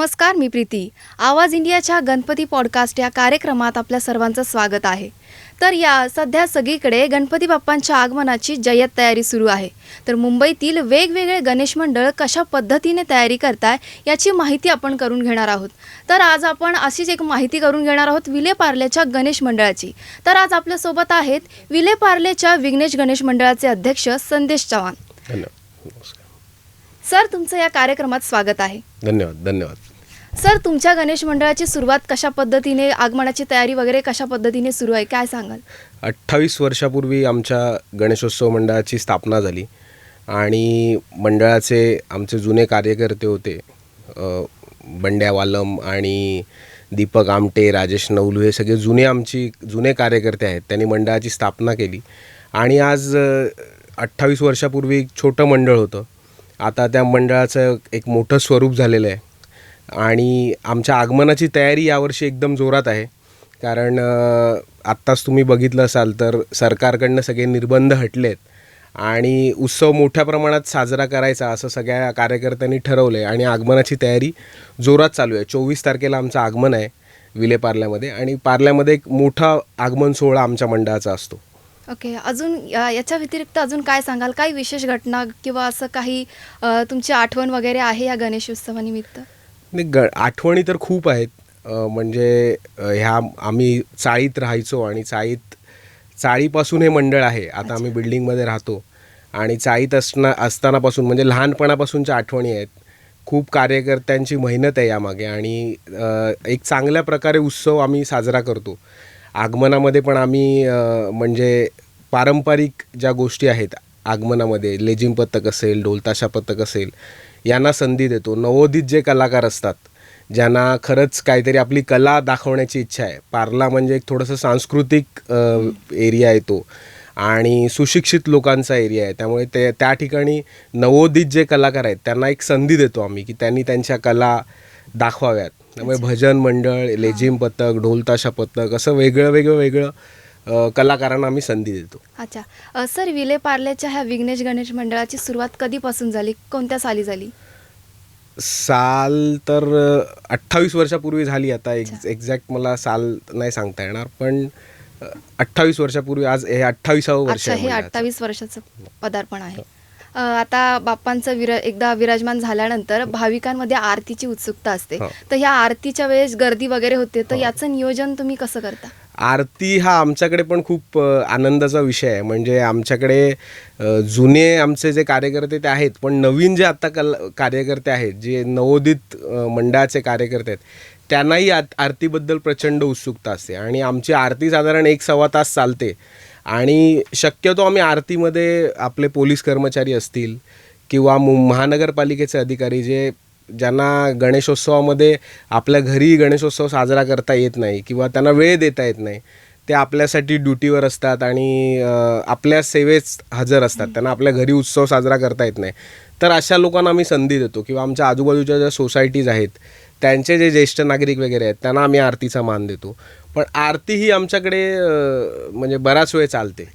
नमस्कार मी प्रीती. आवाज इंडियाच्या गणपती पॉडकास्ट या कार्यक्रमात आपल्या सर्वांचं स्वागत आहे. तर या सध्या सगळीकडे गणपती बाप्पांच्या आगमनाची जय्यत तयारी सुरू आहे. तर मुंबईतील वेगवेगळे गणेश मंडळ कशा पद्धतीने तयारी करताय याची माहिती आपण करून घेणार आहोत. तर आज आपण अशीच एक माहिती करून घेणार आहोत विलेपार्लेच्या गणेश मंडळाची. तर आज आपल्यासोबत आहेत विलेपार्लेच्या विघ्नेश गणेश मंडळाचे अध्यक्ष संदेश चव्हाण. धन्यवाद. सर तुमचं या कार्यक्रमात स्वागत आहे. धन्यवाद धन्यवाद. सर तुमच्या गणेश मंडळाची सुरुवात कशा पद्धतीने आगमनाची तयारी वगैरे कशा पद्धतीने सुरू आहे? काय सांगाल? अठ्ठावीस वर्षापूर्वी आमच्या गणेशोत्सव मंडळाची स्थापना झाली आणि मंडळाचे आमचे जुने कार्यकर्ते होते अ, बंड्या वालम आणि दीपक आमटे राजेश नवलू हे सगळे जुने आमची जुने कार्यकर्ते आहेत. त्यांनी मंडळाची स्थापना केली आणि आज अठ्ठावीस वर्षापूर्वी एक छोटं मंडळ होतं. आता त्या मंडळाचं एक मोठं स्वरूप झालेलं आहे. आणि आमच्या आगमनाची तयारी यावर्षी एकदम जोरात आहे. कारण आत्ताच तुम्ही बघितलं असाल तर सरकारकडनं सगळे निर्बंध हटलेत आणि उत्सव मोठ्या प्रमाणात साजरा करायचा असं सगळ्या कार्यकर्त्यांनी ठरवलं आहे आणि आगमनाची तयारी जोरात चालू आहे. चोवीस तारखेला आमचं आगमन आहे विलेपार्ल्यामध्ये आणि पार्ल्यामध्ये एक मोठा आगमन सोहळा आमच्या मंडळाचा असतो. ओके अजून या- याच्या व्यतिरिक्त अजून काय सांगाल? काही विशेष घटना किंवा असं काही तुमची आठवण वगैरे आहे या गणेश उत्सवानिमित्त? नाही ग आठवणी तर खूप आहेत. म्हणजे ह्या आम्ही चाळीत राहायचो आणि चाळीत चाळीपासून हे मंडळ आहे. आता आम्ही बिल्डिंगमध्ये राहतो. आणि चाळीत असणं असतानापासून म्हणजे लहानपणापासूनच्या आठवणी आहेत. खूप कार्यकर्त्यांची मेहनत आहे यामागे आणि एक चांगल्या प्रकारे उत्सव आम्ही साजरा करतो. आगमनामध्ये पण आम्ही म्हणजे पारंपरिक ज्या गोष्टी आहेत आगमनामध्ये लेझिम पथक असेल ढोलताशा पथक असेल यांना संधी देतो. नवोदित जे कलाकार असतात ज्यांना खरंच काहीतरी आपली कला दाखवण्याची इच्छा आहे. पार्ला म्हणजे एक थोडंसं सांस्कृतिक एरिया येतो आणि सुशिक्षित लोकांचा एरिया आहे. त्यामुळे ते त्या ठिकाणी नवोदित जे कलाकार आहेत त्यांना एक संधी देतो आम्ही की त्यांनी त्यांच्या कला दाखवाव्यात. त्यामुळे भजन मंडळ लेझिम पथक ढोलताशा पथक असं वेगळं वेगळं वेगळं कलाकारांना आम्ही संधी देतो. अच्छा. अ, सर विले ह्या विघ्नेश गणेश मंडळाची सुरुवात कधीपासून झाली? कोणत्या साली झाली? साल तर अठ्ठावीस वर्षापूर्वी झाली आता. एक एक्झॅक्ट मला साल नाही सांगता येणार पण अठ्ठावीस वर्षापूर्वी आज हे अठ्ठावीसावं वर्ष अच्छा आहे हे मंडळाचं. अठ्ठावीस वर्षाचं पदार्पण आहे. अ, आता बाप्पांचं विरा एकदा विराजमान झाल्यानंतर भाविकांमध्ये आरतीची उत्सुकता असते. हो. तर ह्या आरतीच्या वेळेस गर्दी वगैरे होते तर याचं नियोजन तुम्ही कसं करता? आरती हा आमच्याकडे पण खूप आनंदाचा विषय आहे. म्हणजे आमच्याकडे जुने आमचे जे कार्यकर्ते ते आहेत पण नवीन जे आत्ता कल कार्यकर्ते आहेत जे नवोदित मंडळाचे कार्यकर्ते आहेत त्यांनाही आत आरतीबद्दल प्रचंड उत्सुकता असते. आणि आमची आरती साधारण एक सव्वा तास चालते. आणि शक्यतो आम्ही आरतीमध्ये आपले पोलीस कर्मचारी असतील किंवा मु महानगरपालिकेचे अधिकारी जे ज्यांना गणेशोत्सवामध्ये आपल्या घरी गणेशोत्सव साजरा करता येत नाही किंवा त्यांना वेळ देता येत नाही ते आपल्यासाठी ड्युटीवर असतात आणि आपल्या सेवेत हजर असतात. त्यांना आपल्या घरी उत्सव साजरा करता येत नाही. तर अशा लोकांना आम्ही संधी देतो किंवा आमच्या आजूबाजूच्या ज्या सोसायटीज आहेत त्यांचे जे ज्येष्ठ नागरिक वगैरे आहेत त्यांना आम्ही आरतीचा मान देतो. पण आरती ही आमच्याकडे म्हणजे बराच वेळ चालते.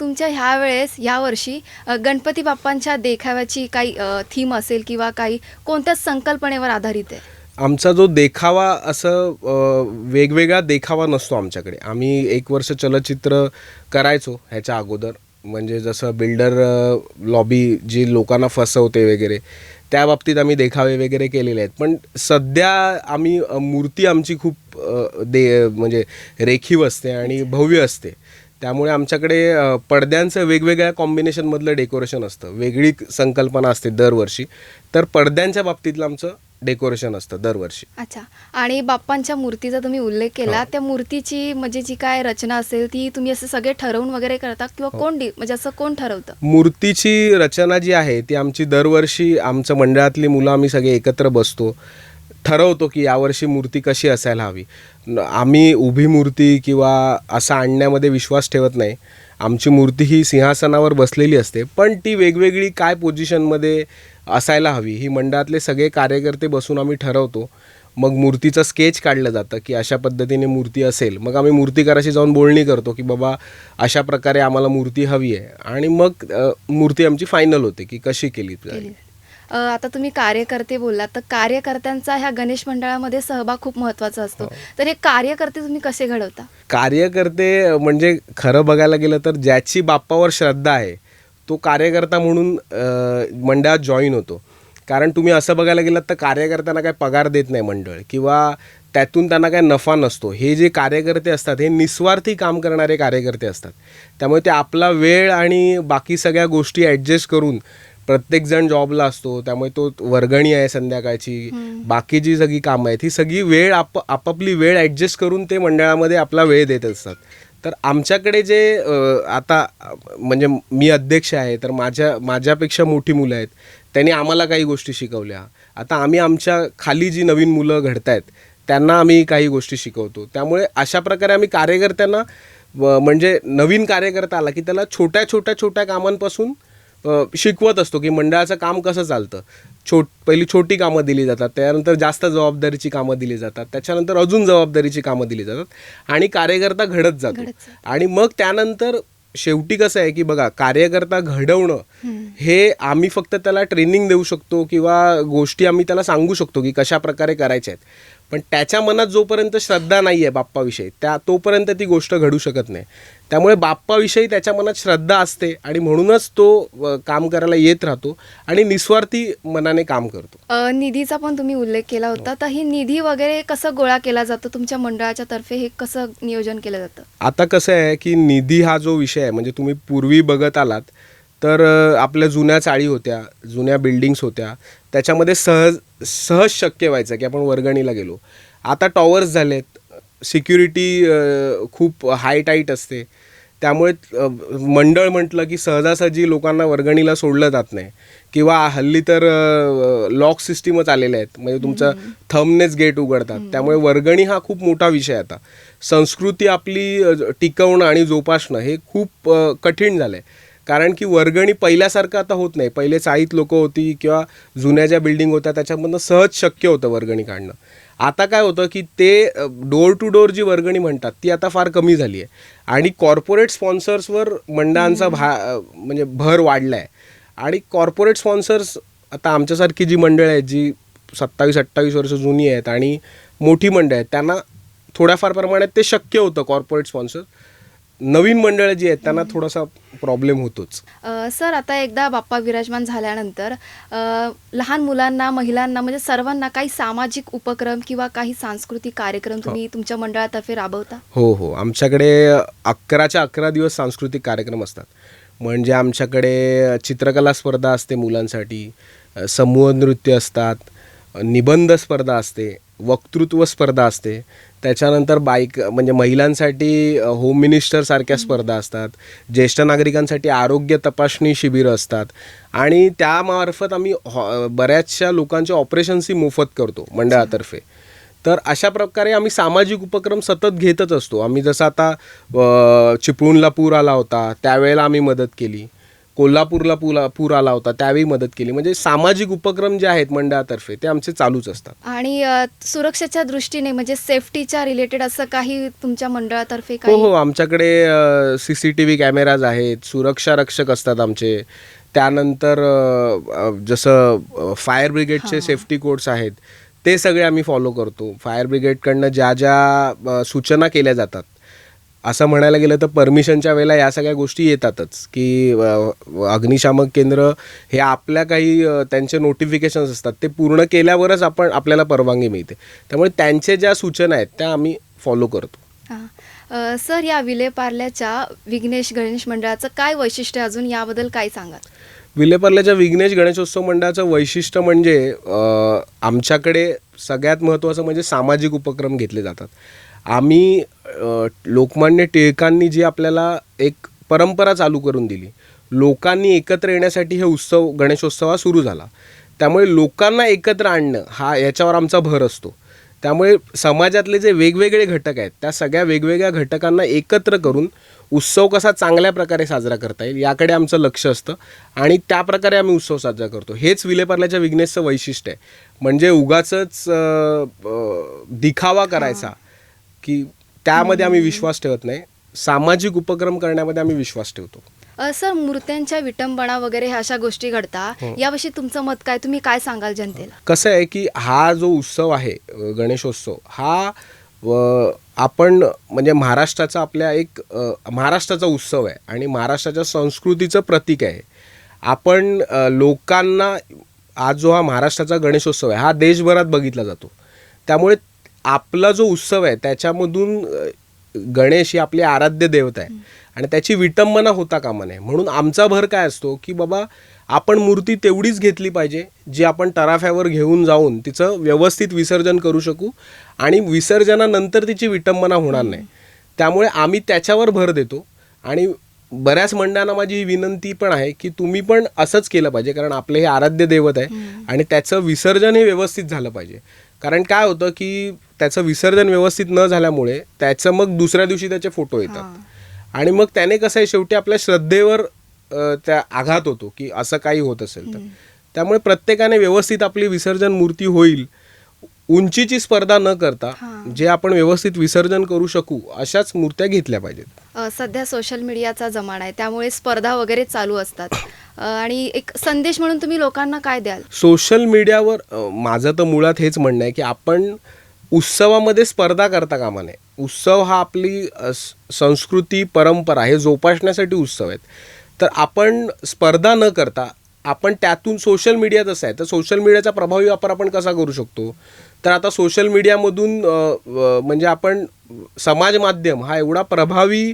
तुमच्या ह्या वेळेस यावर्षी गणपती बाप्पांच्या देखाव्याची काही थीम असेल किंवा काही कोणत्या संकल्पनेवर आधारित आहे? आमचा जो देखावा असं वेगवेगळा देखावा नसतो आमच्याकडे. आम्ही एक वर्ष चलचित्र करायचो ह्याच्या अगोदर. म्हणजे जसं बिल्डर लॉबी जी लोकांना फसवते वगैरे त्या बाबतीत आम्ही देखावे वगैरे केलेले आहेत. पण सध्या आम्ही मूर्ती आमची खूप दे म्हणजे रेखीव असते आणि भव्य असते. त्यामुळे आमच्याकडे पडद्यांचं वेगवेगळ्या कॉम्बिनेशनमधलं डेकोरेशन असतं. वेगळी संकल्पना असते दरवर्षी. तर पडद्यांच्या बाबतीतलं आमचं डेकोरेशन असतं दरवर्षी. अच्छा. आणि बाप्पांच्या मूर्तीचा तुम्ही उल्लेख केला. हो. त्या मूर्तीची म्हणजे जी काय रचना असेल ती तुम्ही असं सगळे ठरवून वगैरे करता किंवा हो. कोण म्हणजे असं कोण ठरवतं? मूर्तीची रचना जी आहे ती आमची दरवर्षी आमचं मंडळातली मुलं आम्ही सगळे एकत्र बसतो. ठरवतो की यावर्षी मूर्ती कशी असायला हवी. आम्ही उभी मूर्ती किंवा असं आणण्यामध्ये विश्वास ठेवत नाही. आमची मूर्ती ही सिंहासनावर बसलेली असते पण ती वेगवेगळी काय पोझिशनमध्ये असायला हवी ही मंडळातले सगळे कार्यकर्ते बसून आम्ही ठरवतो. मग मूर्तीचं स्केच काढलं जातं की अशा पद्धतीने मूर्ती असेल. मग आम्ही मूर्तिकाराशी जाऊन बोलणी करतो की बाबा अशा प्रकारे आम्हाला मूर्ती हवी आहे. आणि मग मूर्ती आमची फायनल होते की कशी केली जाईल. आता तुम्ही कार्यकर्ते बोललात तर कार्यकर्त्यांचा ह्या गणेश मंडळामध्ये सहभाग खूप महत्त्वाचा असतो. तर हे कार्यकर्ते तुम्ही कसे घडवता? कार्यकर्ते म्हणजे खरं बघायला गेलं तर ज्याची बाप्पावर श्रद्धा आहे तो कार्यकर्ता म्हणून मंडळात जॉईन होतो. कारण तुम्ही असं बघायला गेलं तर कार्यकर्त्यांना काय पगार देत नाही मंडळ किंवा त्यातून त्यांना काय नफा नसतो. हे जे कार्यकर्ते असतात हे निस्वार्थी काम करणारे कार्यकर्ते असतात. त्यामुळे ते आपला वेळ आणि बाकी सगळ्या गोष्टी ॲडजस्ट करून प्रत्येकजण जॉबला असतो त्यामुळे तो वर्गणी आहे संध्याकाळची. बाकी जी सगळी कामं आहेत ही सगळी वेळ आप आपापली वेळ ॲडजस्ट करून ते मंडळामध्ये आपला वेळ देत असतात. तर आमच्याकडे जे आता म्हणजे मी अध्यक्ष आहे तर माझ्या माझ्यापेक्षा मोठी मुलं आहेत त्यांनी आम्हाला काही गोष्टी शिकवल्या. आता आम्ही आमच्या खाली जी नवीन मुलं घडत आहेत त्यांना आम्ही काही गोष्टी शिकवतो. त्यामुळे अशा प्रकारे आम्ही कार्यकर्त्यांना म्हणजे नवीन कार्यकर्ता आला की त्याला छोट्या छोट्या छोट्या कामांपासून शिकवत असतो की मंडळाचं काम कसं चालतं. छोट पहिली छोटी कामं दिली जातात त्यानंतर जास्त जबाबदारीची कामं दिली जातात त्याच्यानंतर अजून जबाबदारीची कामं दिली जातात आणि कार्यकर्ता घडत जातो. आणि मग त्यानंतर शेवटी कसं आहे की बघा कार्यकर्ता घडवणं हे आम्ही फक्त त्याला ट्रेनिंग देऊ शकतो किंवा गोष्टी आम्ही त्याला सांगू शकतो की कशा प्रकारे करायच्या आहेत. पण त्याच्या मनात जोपर्यंत श्रद्धा नाही आहे बाप्पाविषयी त्या तोपर्यंत ती गोष्ट घडू शकत नाही. त्यामुळे बाप्पाविषयी त्याच्या मनात श्रद्धा असते आणि म्हणूनच तो काम करायला येत राहतो आणि निस्वार्थी मनाने काम करतो. निधीचा पण तुम्ही उल्लेख केला होता. तर ही निधी वगैरे कसं गोळा केला जातो? तुमच्या मंडळाच्या तर्फे हे कसं नियोजन केलं जातं? आता कसं आहे की निधी हा जो विषय आहे म्हणजे तुम्ही पूर्वी बघत आलात तर आपल्या जुन्या चाळी होत्या जुन्या बिल्डिंग्स होत्या त्याच्यामध्ये सहज सहज शक्य व्हायचं की आपण वर्गणीला गेलो. आता टॉवर्स झालेत सिक्युरिटी खूप हाय टाईट असते त्यामुळे मंडळ म्हटलं की सहजासहजी लोकांना वर्गणीला सोडलं जात नाही. किंवा हल्ली तर लॉक सिस्टीमच आलेले आहेत. म्हणजे तुमचं थंबनेच गेट उघडतात. त्यामुळे वर्गणी हा खूप मोठा विषय आता. संस्कृती आपली टिकवणं आणि जोपासणं हे खूप कठीण झालं आहे कारण की वर्गणी पहिल्यासारखं आता होत नाही. पहिले चाळीत लोकं होती किंवा जुन्या ज्या बिल्डिंग होत्या त्याच्यामधनं सहज शक्य होतं वर्गणी काढणं. आता काय होतं की ते डोर टू डोर जी वर्गणी म्हणतात ती आता फार कमी झाली आहे. आणि कॉर्पोरेट स्पॉन्सर्सवर मंडळांचा भा म्हणजे भर वाढला आहे आणि कॉर्पोरेट स्पॉन्सर्स आता आमच्यासारखी जी मंडळ आहेत जी सत्तावीस अठ्ठावीस वर्ष जुनी आहेत आणि मोठी मंडळ आहेत त्यांना थोड्याफार प्रमाणात ते शक्य होतं कॉर्पोरेट स्पॉन्सर नवीन मंडळं जी आहेत त्यांना थोडासा प्रॉब्लेम होतोच. अ, सर आता एकदा बाप्पा विराजमान झाल्यानंतर अ, लहान मुलांना महिलांना म्हणजे सर्वांना काही सामाजिक उपक्रम किंवा काही सांस्कृतिक कार्यक्रम तुम्ही तुमच्या मंडळातर्फे राबवता? हो हो. आमच्याकडे अकराच्या अकरा दिवस सांस्कृतिक कार्यक्रम असतात. म्हणजे आमच्याकडे चित्रकला स्पर्धा असते मुलांसाठी अ, समूह नृत्य असतात अ, निबंध स्पर्धा असते वक्तृत्व स्पर्धा असते. त्याच्यानंतर बाईक म्हणजे महिलांसाठी होम मिनिस्टरसारख्या स्पर्धा असतात. ज्येष्ठ नागरिकांसाठी आरोग्य तपासणी शिबिरं असतात. आणि त्यामार्फत आम्ही हॉ बऱ्याचशा लोकांचे ऑपरेशन्सही मोफत करतो मंडळातर्फे. तर अशा प्रकारे आम्ही सामाजिक उपक्रम सतत घेतच असतो. आम्ही जसं आता चिपळूणला पूर आला होता त्यावेळेला आम्ही मदत केली. कोल्हापूरला पुला पूर आला होता त्यावेळी मदत केली. म्हणजे सामाजिक उपक्रम जे आहेत मंडळातर्फे ते आमचे चालूच असतात. आणि अ, सुरक्षेच्या दृष्टीने म्हणजे सेफ्टीच्या रिलेटेड असं काही तुमच्या मंडळातर्फे हो काही? हो. आमच्याकडे C C T V cameras आहेत सुरक्षा रक्षक असतात आमचे. त्यानंतर अ, अ, जसं फायर ब्रिगेडचे सेफ्टी कोड्स आहेत ते सगळे आम्ही फॉलो करतो. फायर ब्रिगेडकडनं ज्या ज्या अ, सूचना केल्या जातात असं म्हणायला गेलं तर परमिशनच्या वेळेला या सगळ्या गोष्टी येतातच की अग्निशामक केंद्र हे आपल्या काही त्यांचे नोटिफिकेशन्स असतात. ते पूर्ण केल्यावरच आपण आपल्याला परवानगी मिळते. त्यामुळे त्यांच्या ज्या सूचना आहेत त्या आम्ही फॉलो करतो. सर या विलेपार्ल्याच्या विघ्नेश गणेश मंडळाचं काय वैशिष्ट्य अजून याबद्दल काय सांगाल? विलेपार्ल्याच्या विघ्नेश गणेशोत्सव मंडळाचं वैशिष्ट्य म्हणजे आमच्याकडे सगळ्यात महत्त्वाचं म्हणजे सामाजिक उपक्रम घेतले जातात. आम्ही लोकमान्य टिळकांनी जी आपल्याला एक परंपरा चालू करून दिली लोकांनी एकत्र येण्यासाठी हे उत्सव गणेशोत्सव हा सुरू झाला. त्यामुळे लोकांना एकत्र आणणं हा याच्यावर आमचा भर असतो. त्यामुळे समाजातले जे वेगवेगळे घटक आहेत त्या सगळ्या वेगवेगळ्या घटकांना एकत्र करून उत्सव कसा चांगल्या प्रकारे साजरा करता येईल याकडे आमचं लक्ष असतं. आणि त्या प्रकारे आम्ही उत्सव साजरा करतो. हेच विलेपार्ल्याच्या विघ्नेशचं वैशिष्ट्य आहे. म्हणजे उगाचच दिखावा करायचा की त्यामध्ये आम्ही विश्वास ठेवत नाही. सामाजिक उपक्रम करण्यामध्ये आम्ही विश्वास ठेवतो. सर मूर्त्यांच्या विटंबना वगैरे ह्या अशा गोष्टी घडता. हो. याविषयी तुमचं मत काय? तुम्ही काय सांगाल जनतेला? कसं आहे की हा जो उत्सव आहे गणेशोत्सव हा आपण म्हणजे महाराष्ट्राचा आपल्या एक महाराष्ट्राचा उत्सव आहे आणि महाराष्ट्राच्या संस्कृतीचं प्रतीक आहे. आपण लोकांना आज जो हा महाराष्ट्राचा गणेशोत्सव आहे हा देशभरात बघितला जातो. त्यामुळे आपला जो उत्सव आहे त्याच्यामधून गणेश ही आपली आराध्य देवता आहे. आणि त्याची विटंबना होता कामा नये. म्हणून आमचा भर काय असतो की बाबा आपण मूर्ती तेवढीच घेतली पाहिजे जी आपण तराफ्यावर घेऊन जाऊन तिचं व्यवस्थित विसर्जन करू शकू आणि विसर्जनानंतर तिची विटंबना होणार नाही. त्यामुळे आम्ही त्याच्यावर भर देतो आणि बऱ्याच मंडळांना माझी ही विनंती पण आहे की तुम्ही पण असंच केलं पाहिजे कारण आपले हे आराध्य दैवत आहे आणि त्याचं विसर्जन हे व्यवस्थित झालं पाहिजे. कारण काय होतं की त्याचं विसर्जन व्यवस्थित न झाल्यामुळे त्याचं मग दुसऱ्या दिवशी त्याचे फोटो येतात. आणि मग त्याने कसं आहे शेवटी आपल्या श्रद्धेवर त्या आघात होतो की असं काही होत असेल तर. त्यामुळे प्रत्येकाने व्यवस्थित आपली विसर्जन मूर्ती होईल. उंचीची स्पर्धा न करता. जे आपण व्यवस्थित विसर्जन करू शकू अशाच मूर्त्या घेतल्या पाहिजेत. अ, सध्या सोशल मीडियाचा जमाना आहे त्यामुळे स्पर्धा वगैरे चालू असतात. अ, आणि एक संदेश म्हणून तुम्ही लोकांना काय द्याल? सोशल मीडियावर अ, माझं तर मुळात हेच म्हणणं आहे की आपण उत्सवामध्ये स्पर्धा करता कामा नये. उत्सव हा आपली अ, स- संस्कृती परंपरा हे जोपासण्यासाठी उत्सव आहेत. तर आपण स्पर्धा न करता आपण त्यातून सोशल मीडिया तसं आहे. तर सोशल मीडियाचा प्रभावी वापर आपण कसा करू शकतो? तर आता सोशल मीडियामधून म्हणजे आपण समाज माध्यम हा एवढा प्रभावी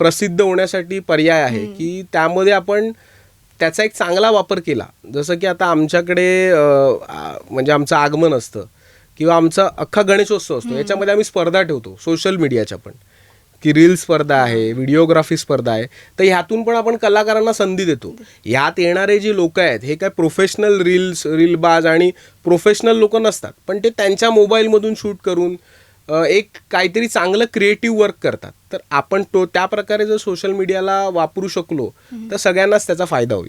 प्रसिद्ध होण्यासाठी पर्याय आहे की त्यामध्ये आपण त्याचा एक चांगला वापर केला. जसं की आता आमच्याकडे म्हणजे आमचं आगमन असतं किंवा आमचा अख्खा गणेशोत्सव असतो. याच्यामध्ये आम्ही स्पर्धा ठेवतो सोशल मीडियाच्या पण. की रील स्पर्धा आहे व्हिडिओग्राफी स्पर्धा आहे तर ह्यातून पण आपण कलाकारांना संधी देतो. ह्यात येणारे जे लोक आहेत हे काय प्रोफेशनल रील्स रीलबाज आणि प्रोफेशनल लोक नसतात पण ते त्यांच्या मोबाईलमधून शूट करून एक काहीतरी चांगलं क्रिएटिव्ह वर्क करतात. तर आपण तो त्या प्रकारे जर सोशल मीडियाला वापरू शकलो तर सगळ्यांनाच त्याचा फायदा होईल.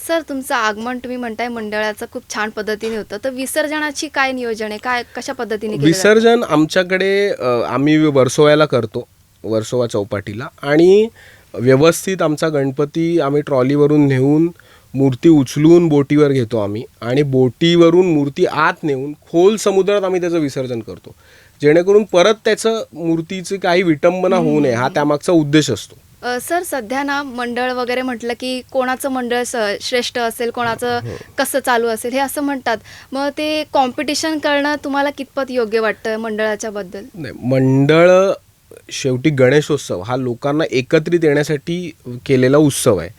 सर तुमचं आगमन तुम्ही म्हणताय मंडळाचं खूप छान पद्धतीने होतं तर विसर्जनाची काय नियोजन आहे? काय कशा पद्धतीने? विसर्जन आमच्याकडे आम्ही वर्सोव्याला करतो. वर्सोवा चौपाटीला. आणि व्यवस्थित आमचा गणपती आम्ही ट्रॉलीवरून नेऊन मूर्ती उचलून बोटीवर घेतो आम्ही. आणि बोटीवरून मूर्ती आत नेऊन खोल समुद्रात आम्ही त्याचं विसर्जन करतो. जेणेकरून परत त्याचं मूर्तीची काही विटंबना होऊ नये हा त्यामागचा उद्देश असतो. सर सध्या ना मंडळ वगैरे म्हटलं की कोणाचं मंडळ श्रेष्ठ असेल कोणाचं हो. कसं चालू असेल हे असं म्हणतात. मग ते कॉम्पिटिशन करणं तुम्हाला कितपत योग्य वाटतं मंडळाच्या बद्दल? नाही मंडळ शेवटी गणेशोत्सव हा लोकांना एकत्रित येण्यासाठी केलेला उत्सव आहे.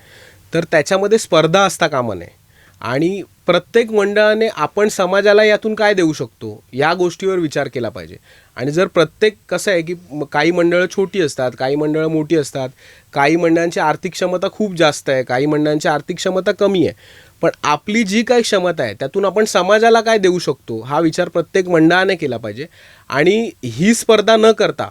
तर त्याच्यामध्ये स्पर्धा असता कामा नये. आणि प्रत्येक मंडळाने आपण समाजाला यातून काय देऊ शकतो या गोष्टीवर विचार केला पाहिजे. आणि जर प्रत्येक कसं आहे की काही मंडळं छोटी असतात काही मंडळं मोठी असतात काही मंडळांची आर्थिक क्षमता खूप जास्त आहे काही मंडळांची आर्थिक क्षमता कमी आहे पण आपली जी काही क्षमता आहे त्यातून आपण समाजाला काय देऊ शकतो हा विचार प्रत्येक मंडळाने केला पाहिजे. आणि ही स्पर्धा न करता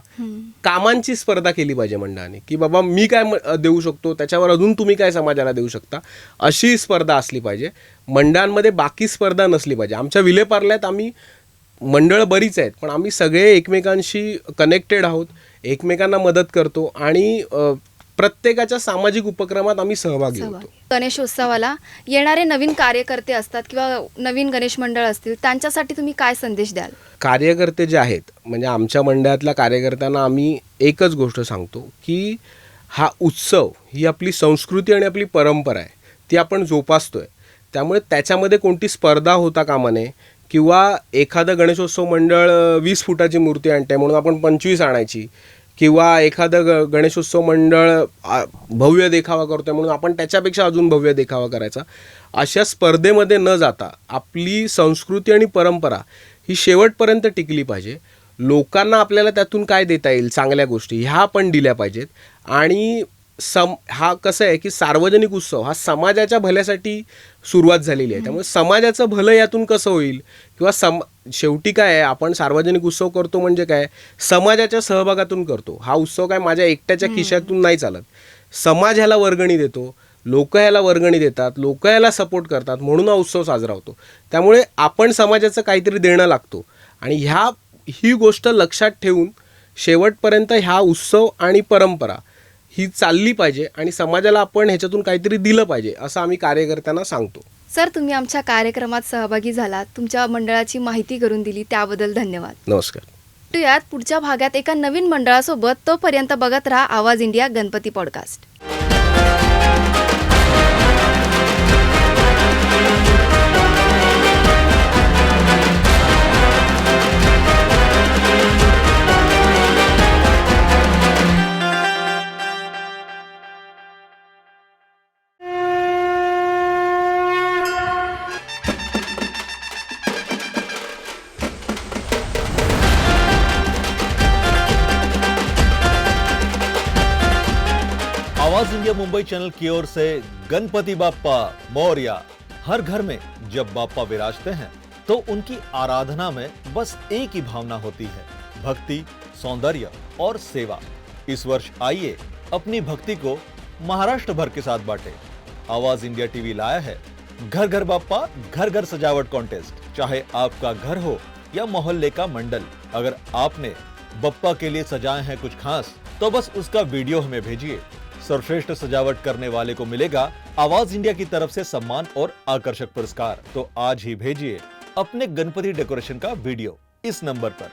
कामांची स्पर्धा केली पाहिजे मंडळाने की बाबा मी काय देऊ शकतो त्याच्यावर अजून तुम्ही काय समाजाला देऊ शकता अशी स्पर्धा असली पाहिजे. मंडळांमध्ये बाकी स्पर्धा नसली पाहिजे. आमच्या विलेपार्ल्यात आम्ही मंडळ बरीच आहेत पण आम्ही सगळे एकमेकांशी कनेक्टेड आहोत एकमेकांना मदत करतो आणि प्रत्येकाच्या सामाजिक उपक्रमात आम्ही सहभागी. होतो. गणेशोत्सवाला येणारे नवीन कार्यकर्ते असतात किंवा नवीन गणेश मंडळ असतील त्यांच्यासाठी तुम्ही काय संदेश द्याल? कार्यकर्ते जे आहेत म्हणजे आमच्या मंडळातल्या कार्यकर्त्यांना आम्ही एकच गोष्ट सांगतो की हा उत्सव ही आपली संस्कृती आणि आपली परंपरा आहे ती आपण जोपासतोय. त्यामुळे त्याच्यामध्ये कोणती स्पर्धा होता कामा नये किंवा एखादं गणेशोत्सव मंडळ वीस फुटाची मूर्ती आणते म्हणून आपण पंचवीस आणायची किंवा एखादं ग गणेशोत्सव मंडळ भव्य देखावा करतोय म्हणून आपण त्याच्यापेक्षा अजून भव्य देखावा करायचा. अशा स्पर्धेमध्ये न जाता आपली संस्कृती आणि परंपरा ही शेवटपर्यंत टिकली पाहिजे. लोकांना आपल्याला त्यातून काय देता येईल चांगल्या गोष्टी ह्या पण दिल्या पाहिजेत. आणि सम हा कसं आहे की सार्वजनिक उत्सव हा समाजाच्या भल्यासाठी सुरुवात झालेली आहे. त्यामुळे समाजाचं भलं यातून कसं होईल किंवा सम शेवटी काय आहे आपण सार्वजनिक उत्सव करतो म्हणजे काय? समाजाच्या सहभागातून करतो. हा उत्सव काय माझ्या एकट्याच्या खिशातून नाही चालत. समाज ह्याला वर्गणी देतो लोक ह्याला वर्गणी देतात लोक ह्याला सपोर्ट करतात म्हणून हा उत्सव साजरा होतो. त्यामुळे आपण समाजाचं काहीतरी देणं लागतो. आणि ह्या ही गोष्ट लक्षात ठेवून शेवटपर्यंत ह्या उत्सव आणि परंपरा ही चालली पाहिजे आणि समाजाला आपण ह्याच्यातून काहीतरी दिलं पाहिजे असं आम्ही कार्यकर्त्यांना सांगतो. सर तुम्ही आमच्या कार्यक्रमात सहभागी झालात. तुमच्या मंडळाची माहिती करून दिली. त्याबद्दल धन्यवाद. नमस्कार. पुढच्या भागात एका नवीन मंडळासोबत. तोपर्यंत बघत राहा Awaaz India Ganpati podcast. Mumbai channel की ओर से गणपति बाप्पा मौर्या हर घर में जब बाप्पा विराजते हैं तो उनकी आराधना में बस एक ही भावना होती है, भक्ति, सौंदर्य और सेवा। इस वर्ष आइए अपनी भक्ति को महाराष्ट्र भर के साथ बांटे। आवाज़ इंडिया टीवी लाया है घर घर बाप्पा घर घर सजावट कॉन्टेस्ट चाहे आपका घर हो या मोहल्ले का मंडल, अगर आपने बप्पा के लिए सजाए हैं कुछ खास तो बस उसका वीडियो हमें भेजिए। सर्वश्रेष्ठ सजावट करने वाले को मिलेगा आवाज़ इंडिया की तरफ़ से सम्मान और आकर्षक पुरस्कार। तो आज ही भेजिए अपने गणपति डेकोरेशन का वीडियो इस नंबर पर।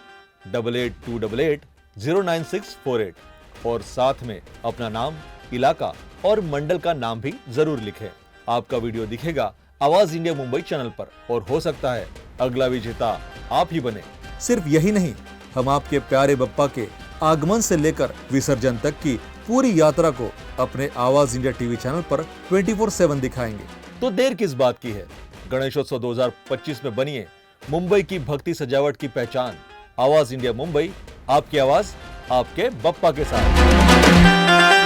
Double eight two double eight zero nine six four eight. और साथ में अपना नाम, इलाका और मंडल का नाम भी ज़रूर लिखें। आपका वीडियो दिखेगा आवाज़ इंडिया मुंबई चैनल पर। और हो सकता है अगला विजेता आप ही बने। सिर्फ़ यही नहीं, हम आपके प्यारे बप्पा के आगमन से लेकर विसर्जन तक की पूरी यात्रा को अपने आवाज़ इंडिया टीवी चैनल पर 24/7 दिखाएँगे। तो देर किस बात की है? गणेशोत्सव 2025 में बनिए मुंबई की भक्ति सजावट की पहचान। आवाज़ इंडिया मुंबई, आपकी आवाज़ आपके बप्पा के साथ।